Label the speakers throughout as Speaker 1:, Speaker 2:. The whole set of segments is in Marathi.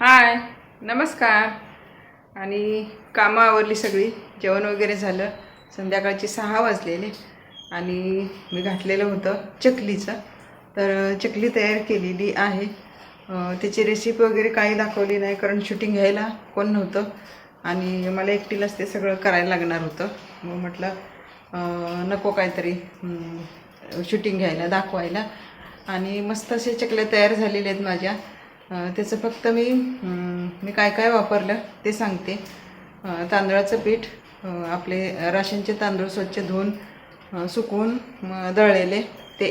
Speaker 1: हाय नमस्कार. आणि कामं आवरली सगळी जेवण वगैरे झालं. संध्याकाळची सहा वाजलेले. आणि मी घातलेलं होतं चकलीचं. तर चकली तयार केलेली आहे. त्याची रेसिपी वगैरे काही दाखवली नाही कारण शूटिंग घ्यायला कोण नव्हतं. आणि मला एकटीलाच ते सगळं करायला लागणार होतं. मग म्हटलं नको काहीतरी शूटिंग घ्यायला दाखवायला. आणि मस्त असे चकल्या तयार झालेले आहेत माझ्या. त्याचं फक्त मी मी काय काय वापरलं ते सांगते. तांदळाचं पीठ आपले राशनचे तांदूळ स्वच्छ धुवून सुकवून दळलेले ते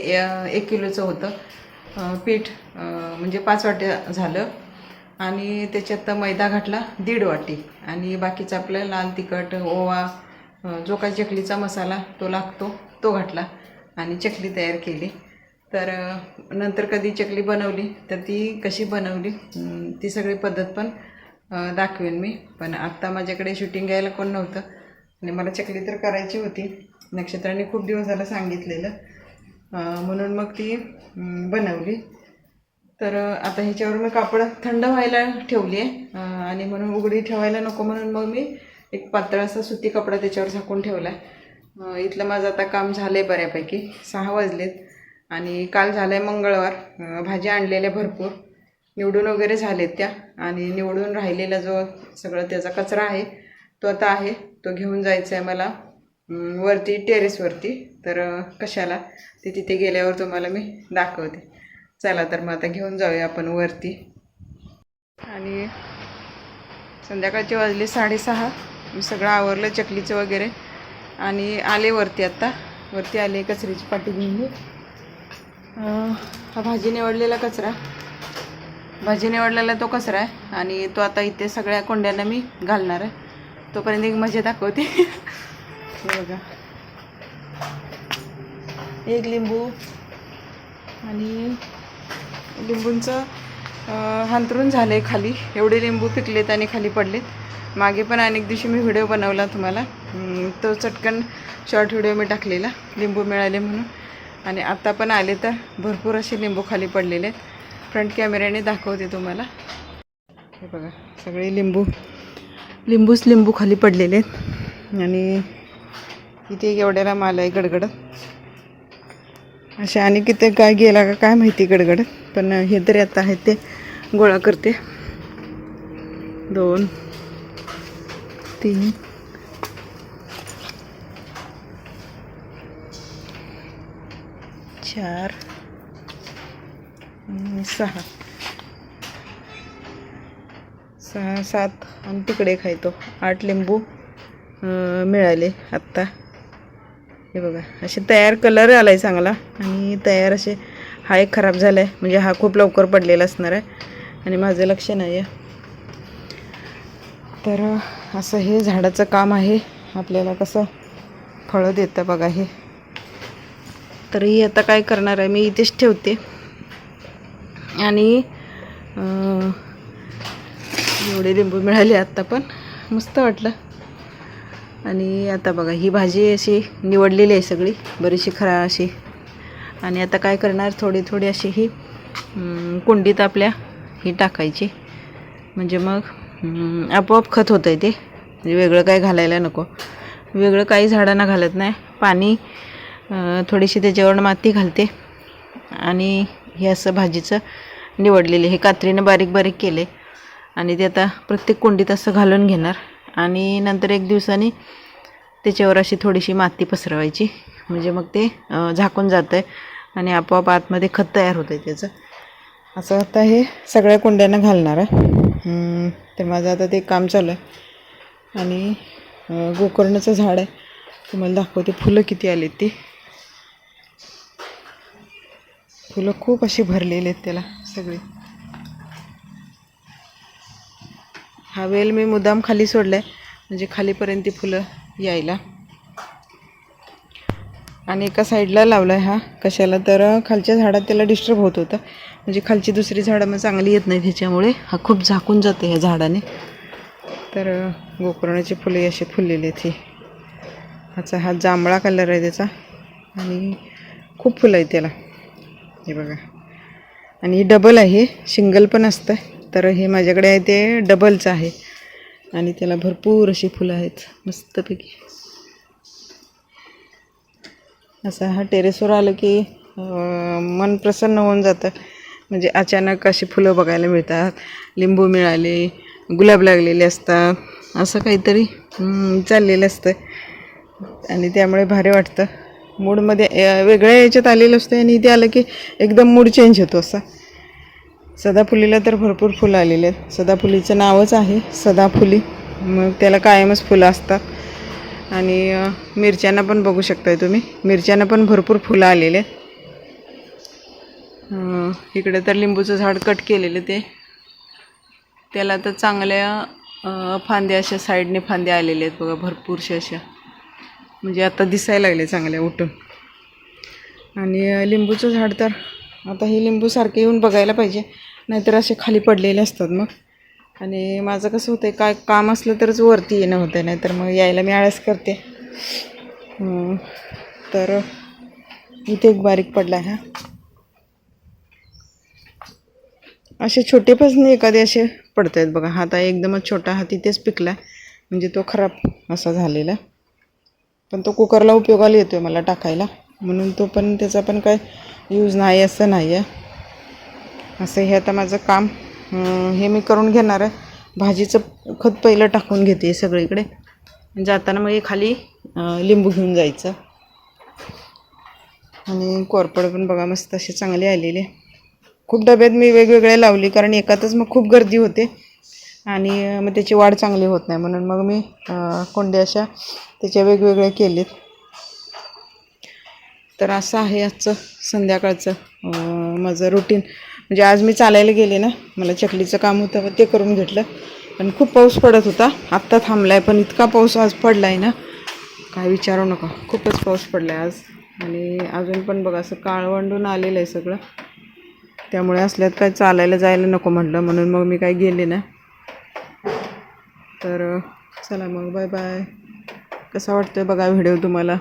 Speaker 1: एक किलोचं होतं. पीठ म्हणजे पाच वाट्या झालं. आणि त्याच्यात मैदा घातला दीड वाटी. आणि बाकीचं आपलं लाल तिखट ओवा जो काही चकलीचा मसाला तो लागतो तो घातला. आणि चकली तयार केली. तर नंतर कधी चकली बनवली तर ती कशी बनवली ती सगळी पद्धत पण दाखवेन मी. पण आत्ता माझ्याकडे शूटिंग घ्यायला कोण नव्हतं आणि मला चकली तर करायची होती. नक्षत्राने खूप दिवस झालं सांगितलेलं. म्हणून मग ती बनवली. तर आता ह्याच्यावर मी कापड थंड व्हायला ठेवली आहे. आणि म्हणून उघडी ठेवायला नको म्हणून मग मी एक पातळ असा सुती कपडा त्याच्यावर झाकून ठेवला आहे इथलं माझं आता काम झालं आहे बऱ्यापैकी. सहा वाजलेत. आणि काल झालं आहे मंगळवार भाज्या आणलेल्या भरपूर. निवडून वगैरे झालेत त्या. आणि निवडून राहिलेला जो सगळं त्याचा कचरा आहे तो आता आहे. तो घेऊन जायचा आहे मला वरती टेरेसवरती तर कशाला? ते तिथे गेल्यावर तुम्हाला मी दाखवते. चला तर मग आता घेऊन जाऊया आपण वरती. आणि संध्याकाळचे वाजले साडेसहा. मी सगळं आवरलं चकलीचं वगैरे. आणि आले वरती आत्ता वरती आले कचऱ्याची पाठी घेऊन. मी हा भाजी निवडलेला कचरा. भाजी निवडलेला तो कचरा आहे आणि तो आता इथे सगळ्या कोंड्यांना मी घालणार आहे. तोपर्यंत एक मजे दाखवते. बघा. एक लिंबू आणि लिंबूंचं अं, हांतरून झालं आहे खाली. एवढे लिंबू पिकलेत आणि खाली पडलेत. मागे पण अनेक दिवशी मी व्हिडिओ बनवला तुम्हाला. तो चटकन शॉर्ट व्हिडिओ मी टाकलेला. लिंबू मिळाले म्हणून. आणि आत्ता पण आले तर भरपूर असे लिंबू खाली पडलेले आहेत. फ्रंट कॅमेऱ्याने दाखवते तुम्हाला. हे बघा सगळे लिंबू. लिंबूच लिंबू खाली पडलेले आहेत. आणि इथे एक एवढ्याला माल आहे गडगडत. अशा आणि किती काय गेला का काय माहिती गडगडत. पण हे तरी आता आहेत ते गोळा करते. दोन तीन चार. सहा. सहा सात. आणि तिकडे खायतो आठ लिंबू मिळाले आत्ता. हे बघा असे तयार कलर आला आहे चांगला. आणि तयार असे हा एक खराब झाला आहे म्हणजे हा खूप लवकर पडलेला असणार आहे. आणि माझं लक्ष नाही आहे तर असं हे झाडाचं काम आहे. आपल्याला कसं फळं देतं बघा हे. तरी आता काय करणार आहे? मी इथेच ठेवते. आणि एवढे लिंबू मिळाले आत्ता पण. मस्त वाटलं. आणि आता बघा ही भाजी अशी निवडलेली आहे सगळी. बरीचशी खरा अशी. आणि आता काय करणार? थोडी थोडी अशी ही कुंडीत आपल्या ही टाकायची. म्हणजे मग आपोआप खत होतं आहे ते. म्हणजे वेगळं काय घालायला नको. वेगळं काही झाडांना घालत नाही. पाणी थोडीशी त्याच्यावर माती घालते. आणि हे असं भाजीचं निवडलेले हे कात्रीनं बारीक बारीक केले. आणि ते आता प्रत्येक कुंडीत असं घालून घेणार. आणि नंतर एक दिवसाने त्याच्यावर अशी थोडीशी माती पसरवायची. म्हणजे मग ते झाकून जातं आहे आणि आपोआप आतमध्ये खत तयार होतं आहे त्याचं. असं आता हे सगळ्या कुंड्यांना घालणार आहे. तर माझं आता ते काम चालू आहे. आणि गोकर्णाचं झाड आहे. तुम्हाला दाखवते फुलं किती आलीत ती. फुलं खूप अशी भरलेली आहेत त्याला सगळी. हा वेल मी मुद्दाम खाली सोडला आहे म्हणजे खालीपर्यंत ती फुलं यायला. आणि एका साईडला लावला आहे हा कशाला तर खालच्या झाडात त्याला डिस्टर्ब होत होतं. म्हणजे खालची दुसरी झाडं मग चांगली येत नाही त्याच्यामुळे हा खूप झाकून जाते ह्या झाडाने. तर गोकर्णाची फुले अशी फुललेली आहेत ही. ह्याचा हा जांभळा कलर आहे त्याचा. आणि खूप फुलं आहे त्याला. हे बघा. आणि डबल आहे. सिंगल पण असतं तर हे माझ्याकडे आहे ते डबलचं आहे. आणि त्याला भरपूर अशी फुलं आहेत. मस्तपैकी. असं हा टेरेसवर आलं की मन प्रसन्न होऊन जातं. म्हणजे अचानक अशी फुलं बघायला मिळतात. लिंबू मिळाले गुलाब लागलेले असतात. असं काहीतरी चाललेलं असतं आणि त्यामुळे भारी वाटतं. मूडमध्ये वेगळ्या याच्यात आलेलं असतं आणि इथे आलं की एकदम मूड चेंज होतो असा. सदाफुलीला तर भरपूर फुलं आलेली आहेत. सदाफुलीचं नावच आहे सदाफुली. मग त्याला कायमच फुलं असतात. आणि मिरच्यांना पण बघू शकताय तुम्ही. मिरच्यांना पण भरपूर फुलं आलेले आहेत. इकडे तर लिंबूचं झाड कट केलेलं ते. त्याला तर चांगल्या फांद्या अशा साईडने फांद्या आलेल्या आहेत बघा भरपूरशा अशा. म्हणजे आता दिसायला लागले चांगल्या उठून. आणि लिंबूचं झाड तर आता हे लिंबू सारखे येऊन बघायला पाहिजे. नाहीतर असे खाली पडलेले असतात मग. आणि माझं कसं होतं काय काम असलं तरच वरती येणं होतं नाहीतर मग यायला मी आळस करते. तर इथे एक बारीक पडला आहे हा. असे छोटेपासून एखादे असे पडत आहेत बघा हात एकदमच छोटा हा तिथेच पिकला. म्हणजे तो खराब असा झालेला. पण तो कुकरला उपयोगाला येतो आहे मला टाकायला. म्हणून तो पण त्याचा पण काय यूज नाही असं नाही आहे असं हे आता माझं काम हे मी करून घेणार आहे. भाजीचं खत पहिलं टाकून घेते सगळीकडे. जाताना मग खाली लिंबू घेऊन जायचं. आणि कोरपड पण बघा मस्त असे चांगले आलेले खूप डब्यात मी वेगवेगळे लावली कारण एकातच मग खूप गर्दी होते. आणि मग त्याची वाढ चांगली होत नाही म्हणून मग मी कोंड्या अशा त्याच्या वेगवेगळ्या केलेत. तर असं आहे आजचं संध्याकाळचं माझं रुटीन म्हणजे आज मी चालायला गेले ना मला चकलीचं काम होतं मग ते करून घेतलं. पण खूप पाऊस पडत होता. आत्ता थांबला आहे पण इतका पाऊस आज पडला आहे ना काय विचारू नका. खूपच पाऊस पडला आहे आज. आणि अजून पण बघा असं काळवंडून आलेलं आहे सगळं. त्यामुळे असल्यात काय चालायला जायला नको म्हटलं म्हणून मग मी काय गेले ना तर चला मग बाय बाय कसा वाटतो आहे बघा व्हिडिओ तुम्हाला?